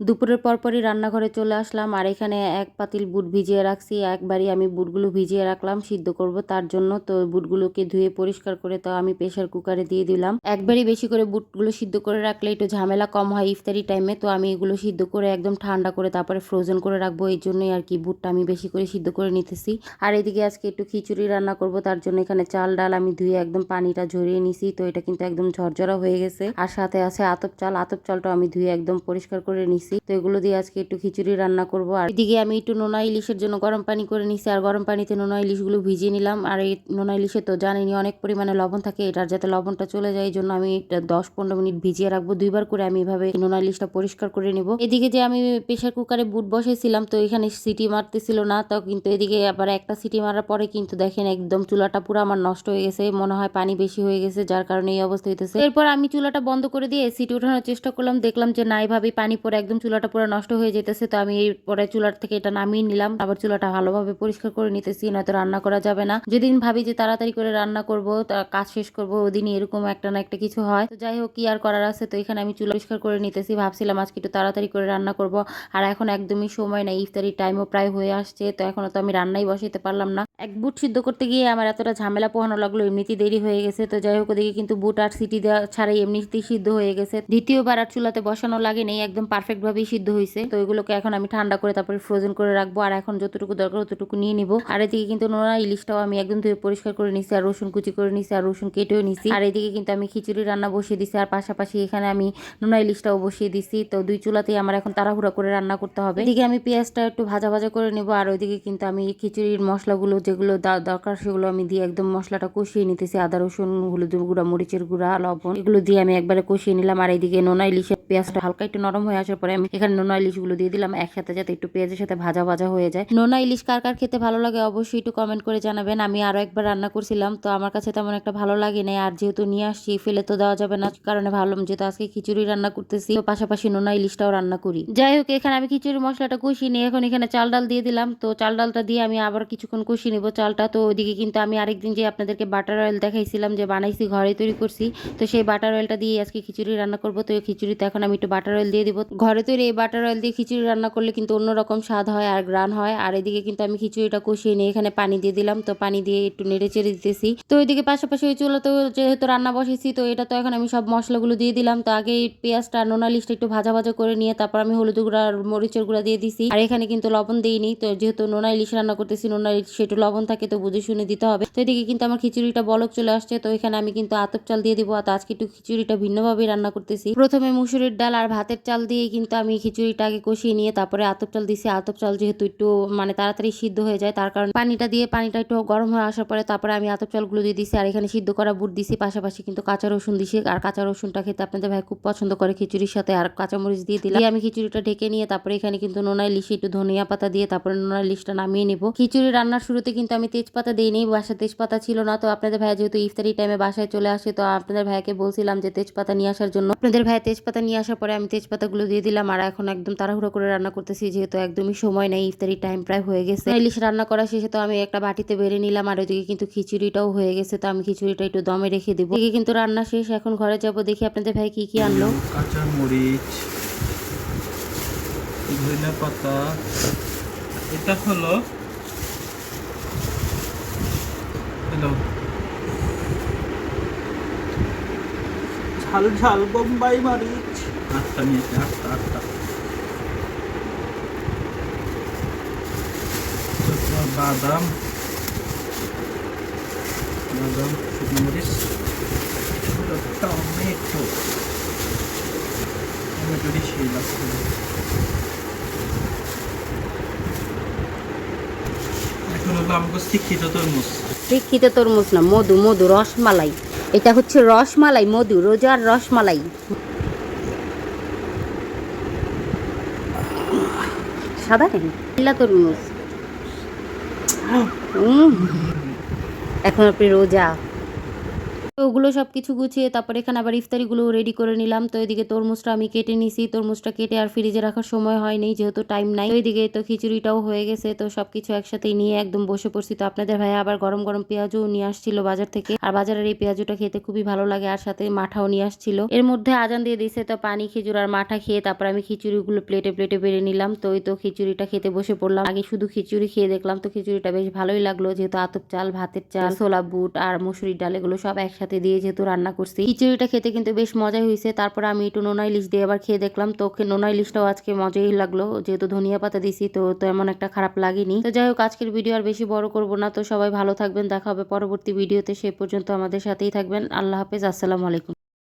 দুপুরের পরপরই রান্নাঘরে চলে আসলাম আর এখানে এক পাতিল বুট ভিজিয়ে রাখছি। একবারই আমি বুটগুলো ভিজিয়ে রাখলাম, সিদ্ধ করব তার জন্য। তো বুটগুলোকে ধুয়ে পরিষ্কার করে তো আমি প্রেশার কুকারে দিয়ে দিলাম। একবারই বেশি করে বুটগুলো সিদ্ধ করে রাখলে একটু ঝামেলা কম হয় ইফতারি টাইমে তো আমি এগুলো সিদ্ধ করে একদম ঠান্ডা করে তারপরে ফ্রোজেন করে রাখব। এই জন্যই আর কি বুটটা আমি বেশি করে সিদ্ধ করে নিতেছি। আর এদিকে আজকে একটু খিচুড়ি রান্না করব, তার জন্য এখানে চাল, ডাল আমি ধুয়ে একদম পানিটা ঝরিয়ে নিছি। তো এটা কিন্তু একদম ঝরঝরা হয়ে গেছে। আর সাথে আছে আতপ চাল। আতপ চালটা আমি ধুয়ে একদম পরিষ্কার করে নিছি। তো এগুলো দিয়ে আজকে একটু খিচুড়ি রান্না করব। আর এদিকে আমি একটু নোনা ইলিশের জন্য গরম পানি করে নিছি। আর গরম পানিতে নোনা ইলিশগুলো ভিজিয়ে নিলাম। আর এই নোনা ইলিশে তো জানিনি অনেক পরিমাণে লবণ থাকে। এটার যাতে লবণটা চলে যায় এই জন্য আমি এটা দশ পনেরো মিনিট ভিজিয়ে রাখব। দুইবার করে আমি এভাবে নোনা ইলিশটা পরিষ্কার করে নিব। এদিকে যে আমি প্রেশার কুকারে বুট বসেছিলাম, তো এখানে সিটি মারতেছিল না। তো কিন্তু এদিকে আবার একটা সিটি মারার পরে কিন্তু দেখেন একদম চুলাটা পুরো আমার নষ্ট হয়ে গেছে। মনে হয় পানি বেশি হয়ে গেছে, যার কারণে এই অবস্থা হইতেছে। এরপর আমি চুলাটা বন্ধ করে দিয়ে সিটি উঠানোর চেষ্টা করলাম। দেখলাম যে না এভাবে পানি পরে একদম চুলাটা পুরো নষ্ট হয়ে যেতেছে, তো আমি এরপরে চুলার থেকে এটা নামিয়ে নিলাম। আবার চুলাটা ভালোভাবে পরিষ্কার করে নিতেছি, নয়তো রান্না করা যাবে না। যেদিন ভাবি যে তাড়াতাড়ি করে রান্না করব কাজ শেষ করব, ওদিনই এরকম একটা না একটা কিছু হয়। তো যাই হোক, কি আর করার আছে? তো এখানে আমি চুলা পরিষ্কার করে নিতেছি। ভাবছিলাম আজকে একটু তাড়াতাড়ি করে রান্না করব, আর এখন একদমই সময় নাই ইফতারি টাইমও প্রায় হয়ে আসছে, তো এখনও তো আমি রান্নাই বসাইতে পারলাম না। এক বুট সিদ্ধ করতে গিয়ে আমার এতটা ঝামেলা পোহানো লাগল, এমনিতেই দেরি হয়ে গেছে। তো যাই হোক, ওদিকে কিন্তু বুট আর সিটি দেওয়া ছাড়াই এমনিতেই সিদ্ধ হয়ে গেছে। দ্বিতীয়বার আর চুলাতে বসানো লাগে নেই, একদম পারফেক্ট ভাবেই সিদ্ধ হয়েছে। তো এগুলোকে এখন আমি ঠান্ডা করে তারপরে ফ্রোজেন করে রাখব। আর এখন যতটুকু দরকার ততটুকু নিয়ে নিবো। আর এদিকে কিন্তু নোনা ইলিশটাও আমি একদম ধুয়ে পরিষ্কার করে নিছি, আর রসুন কুচি করে নিছি, আর রসুন কেটেও নিছি। আর এদিকে কিন্তু আমি খিচুড়ি রান্না বসিয়ে দিছি, আর পাশাপাশি এখানে আমি নোনা ইলিশটাও বসিয়ে দিছি। তো দুই চুলাতেই আমার এখন তাড়াহুড়া করে রান্না করতে হবে। এদিকে আমি পেঁয়াজটা একটু ভাজা ভাজা করে নেব, আর ওইদিকে কিন্তু আমি খিচুড়ির মশলাগুলো যেগুলো দরকার সেগুলো আমি দিয়ে একদম মশলাটা কষিয়ে নিতেছি। আদা, রসুন হলুদের গুঁড়া, মরিচের গুঁড়া, লবণ, এগুলো দিয়ে আমি একবারে কষিয়ে নিলাম। আর এইদিকে নোনা ইলিশের পেঁয়াজটা হালকা একটু নরম হয়ে আসার পরে আমি এখানে নোনা ইলিশগুলো দিয়ে দিলাম একসাথে যাতে একটু পেঁয়াজের সাথে ভাজা ভাজা হয়ে যায়। নোনা ইলিশ কার কার খেতে ভালো লাগে অবশ্যই একটু কমেন্ট করে জানাবেন। আমি আরও একবার রান্না করছিলাম, তো আমার কাছে তেমন একটা ভালো লাগে না আর যেহেতু নিয়ে আসছি, ফেলে তো দেওয়া যাবে না। কারণে ভাবলাম যেহেতু আজকে খিচুড়ি রান্না করতেছি পাশাপাশি নোনা ইলিশটাও রান্না করি। যাই হোক, এখানে আমি খিচুড়ি মশলাটা কষিয়ে নিয়ে এখন এখানে চাল ডাল দিয়ে দিলাম। তো চাল ডালটা দিয়ে আমি আবার কিছুক্ষণ কষিয়ে নেব চালটা। তো ওইদিকে কিন্তু আমি আরেকদিন যে আপনাদেরকে বাটার অয়েল দেখাইছিলাম যে বানাইছি, ঘরে তৈরি করছি, তো সেই বাটার অয়েলটা দিয়ে আজকে খিচুড়ি রান্না করব। তো এই খিচুড়িতে এখন আমি একটু বাটার অয়েল দিয়ে দিব। ঘরে তৈরি এই বাটার অয়েল দিয়ে খিচুড়ি রান্না করলে কিন্তু অন্যরকম স্বাদ হয় আর গ্রান হয়। আর এদিকে কিন্তু আমি খিচুড়িটা কষিয়ে নিয়ে এখানে পানি দিয়ে দিলাম। তো পানি দিয়ে একটু নেড়ে চেড়ে দিতেছি। তো ওইদিকে পাশাপাশি ওই চুলাতেও যেহেতু রান্না বসেছি, তো এটা তো এখন আমি সব মশলাগুলো দিয়ে দিলাম। তো আগে পেঁয়াজটা, নোনা লিস্টটা একটু ভাজা ভাজা করে নিয়ে তারপর আমি হলুদ গুঁড়া আর মরিচের গুঁড়া দিয়ে দিছি। আর এখানে কিন্তু লবণ দিইনি। তো যেহেতু নোনা ইলিশ রান্না করতেছি, নোনা ইলিশ একটু লবণ থাকে তো বুঝে শুনে দিতে হবে। তো এদিকে কিন্তু আমার খিচুড়িটা বলক চলে আসছে। তো এখানে আমি কিন্তু আতপ চাল দিয়ে দিব। আর আজকে একটু খিচুড়িটা ভিন্নভাবেই রান্না করতেছি। প্রথমে মুসুরির ডাল আর ভাতের চাল দিয়ে কিন্তু আমি খিচুড়িটা আগে কষিয়ে নিয়ে তারপরে আতপ চাল দিছি। আতপ চাল যেহেতু একটু মানে তাড়াতাড়ি সিদ্ধ হয়ে যায়, তার কারণে পানিটা দিয়ে পানিটা একটু গরম হয়ে আসার পরে তারপরে আমি আতপ চালগুলো দিয়ে দিছি আর এখানে সিদ্ধ করা বুট দিছি, পাশাপাশি কিন্তু কাঁচা রসুন দিছি। আর কাঁচা রসুনটা খেতে আপনাদের ভাই খুব পছন্দ করে খিচুড়ির সাথে। আর কাঁচামরিচ দিয়ে দিলাম। আমি খিচুড়িটা ঢেকে নিয়ে তারপরে এখানে কিন্তু নোনায় লিশে একটু ধনিয়া পাতা দিয়ে তারপরে নোনায় লিশটা নামিয়ে নিব। খিচুড়ি রান্নার শুরুতে কিন্তু আমি তেজপাতা দিইনি, বাসায় তেজপাতা ছিল না। তো আপনাদের ভাই যেহেতু ইফতারি টাইমে বাসায় চলে আসে, তো আপনাদের ভাইকে বলছিলাম যে তেজপাতা নিয়ে আসার জন্য। আপনাদের ভাই তেজপাতা নিয়ে আসার পরে আমি তেজপাতাগুলো দিয়ে দিলাম। আর এখন একদম তাড়াহুড়ো করে রান্না করতেছি, যেহেতু একদমই সময় নেই ইফতারি টাইম প্রায় হয়ে গেছে। ইলিশ রান্না করা শেষে তো আমি একটা বাটিতে বেড়ে নিলাম, আর ওইদিকে কিন্তু খিচুড়িটাও হয়ে গেছে, তো আমি খিচুড়িটা একটু দমে রেখে দেবো। এদিকে কিন্তু রান্না শেষ, এখন ঘরে যাব, দেখি আপনাদের ভাই কি কি আনলো। কাঁচা মরিচ ধনে পাতা, এটা হলো, হ্যালো, ঝাল ঝাল বোম্বাই মরিচ আটটা নিয়েছে আটটা আটটা বাদাম বাদাম শুকনো মরিচ টমেটো টমেটো সেই লাগছে শিক্ষিত তরমুজ না, মধু মধু, রসমালাই। এটা হচ্ছে রসমালাই, মধু, রোজার রসমালাই। সাদা কেন? পিল্লা তরমুজ। এখন আপনি রোজা। তো ওগুলো সব কিছু গুছিয়ে তারপর এখানে আবার ইফতারিগুলো রেডি করে নিলাম। তো এদিকে তরমুজটা আমি কেটে নিছি। তরমুজটা কেটে আর ফ্রিজে রাখার সময় হয়নি যেহেতু টাইম নাই। তো এদিকে তো খিচুড়িটাও হয়ে গেছে। তো সবকিছু একসাথে নিয়ে একদম বসে পড়ছি। তো আপনাদের ভাইয়া আবার গরম গরম পেঁয়াজও নিয়ে আসছিল বাজার থেকে। আর বাজারের এই পেঁয়াজটা খেতে খুবই ভালো লাগে। আর সাথে মাঠাও নিয়ে আসছিল। এর মধ্যে আজান দিয়ে দিছে তো পানি খেজুর আর মাঠা খেয়ে তারপর আমি খিচুড়িগুলো প্লেটে প্লেটে বেড়ে নিলাম। তো ওই তো খিচুড়িটা খেতে বসে পড়লাম। আগে শুধু খিচুড়ি খেয়ে দেখলাম। তো খিচুড়িটা বেশ ভালোই লাগল। যেহেতু আতপ চাল ভাতের চাল ছোলা বুট আর মুসুরির ডাল এগুলো সব একসাথে দিয়ে যেহেতু রান্না করছি। খিচুড়িটা খেতে কিন্তু বেশ মজাই হয়েছে। তারপরে আমি একটু নোনা ইলিশ দিয়ে আবার খেয়ে দেখলাম। তো নোনা ইলিশটাও আজকে মজাই লাগল। যেহেতু ধনিয়া পাতা দিছি তো তো এমন একটা খারাপ লাগেনি। তো যাই হোক, আজকের ভিডিও আর বেশি বড় করব না। তো সবাই ভালো থাকবেন। দেখা হবে পরবর্তী ভিডিওতে। সে পর্যন্ত আমাদের সাথেই থাকবেন। আল্লাহ হাফেজ। আসসালামু আলাইকুম।